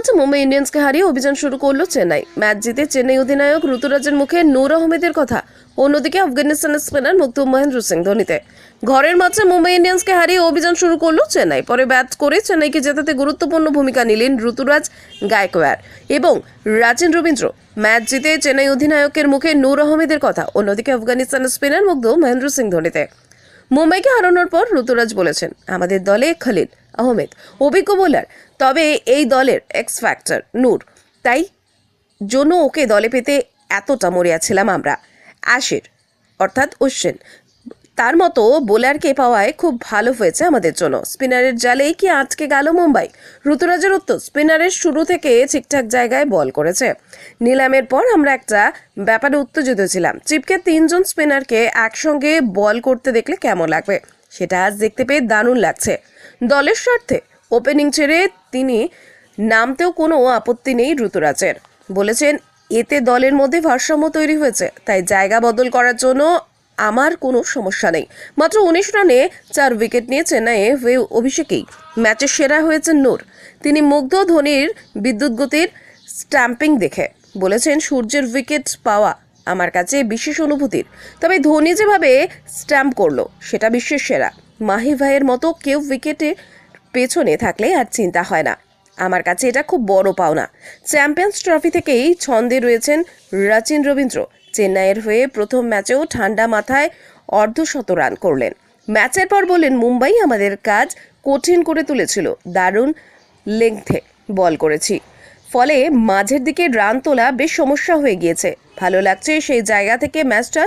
মাঠে মুম্বাই ইন্ডিয়ান্সকে হারিয়ে অভিযান শুরু করল চেন্নাই। ম্যাচ জিতে চেন্নাই অধিনায়ক ঋতুরাজের মুখে নূর আহমেদের কথা, অন্যদিকে আফগানিস্তানের স্পিনার মুগ্ধ মহেন্দ্র সিং ধোনিতে। ঘরের মাঠে মুম্বাই ইন্ডিয়ান্সকে হারিয়ে অভিযান শুরু করল চেন্নাই। পরে ব্যাট করে চেন্নাইকে জেতাতে গুরুত্বপূর্ণ ভূমিকা নিলেন ঋতুরাজ গায়কোয়ার এবং রাজেন রবীন্দ্র, ম্যাচ জিতে চেন্নাই অধিনায়কের মুখে নূর আহমেদের কথা, অন্যদিকে আফগানিস্তানের স্পিনার মুগ্ধ মহেন্দ্র সিং ধোনিতে। মুম্বাইকে হারানোর পর ঋতুরাজ বলেছেন, আমাদের দলে খলিল আহমেদ, অভিজ্ঞ বোলার। তবে এই দলের এক্স ফ্যাক্টর নূর। তাই জন্য ওকে দলে পেতে এতটা মরিয়াছিলাম আমরা। আশির, অর্থাৎ অশ্বিন তার মতো বোলারকে পাওয়ায় খুব ভালো হয়েছে আমাদের জন্য। স্পিনারের জালেই কি আটকে গেল মুম্বাই? ঋতুরাজের উত্তর, স্পিনারের শুরু থেকে ঠিকঠাক জায়গায় বল করেছে। নিলামের পর আমরা একটা ব্যাপারে উত্তেজিত ছিলাম। চিপকে তিনজন স্পিনারকে একসঙ্গে বল করতে দেখলে কেমন লাগবে? সেটা আজ দেখতে পেয়ে দারুণ লাগছে। দলের স্বার্থে ওপেনিং ছেড়ে তিনি নামতেও কোনো আপত্তি নেই ঋতুরাজের। বলেছেন, এতে দলের মধ্যে ভারসাম্য তৈরি হয়েছে, তাই জায়গা বদল করার জন্য আমার কোনো সমস্যা নেই। মাত্র উনিশ রানে চার উইকেট নিয়ে চেন্নাইয়ে হয়ে অভিষেকেই। ম্যাচের সেরা হয়েছেন নূর। তিনি মুগ্ধ ধোনির বিদ্যুৎ গতির স্ট্যাম্পিং দেখে বলেছেন, সূর্যের উইকেট পাওয়া আমার কাছে বিশেষ অনুভূতির। তবে ধোনি যেভাবে স্ট্যাম্প করল, সেটা বিশ্বের সেরা। মাহি ভাইয়ের মতো কেউ উইকেটে পেছনে থাকলে আর চিন্তা হয় না। আমার কাছে এটা খুব বড় পাওনা। চ্যাম্পিয়ন্স ট্রফি থেকেই ছন্দে রয়েছেন রাচিন রবীন্দ্র। চেন্নাইয়ের হয়ে প্রথম ম্যাচেও ঠান্ডা মাথায় অর্ধশত রান করলেন। ম্যাচের পর বললেন মুম্বাই আমাদের কাজ কঠিন করে তুলেছিল, দারুণ লেংথে বল করেছি। ফলে মাঝের দিকে রান তোলা বেশ সমস্যা হয়ে গিয়েছে। ভালো লাগছে সেই জায়গা থেকে ম্যাচটা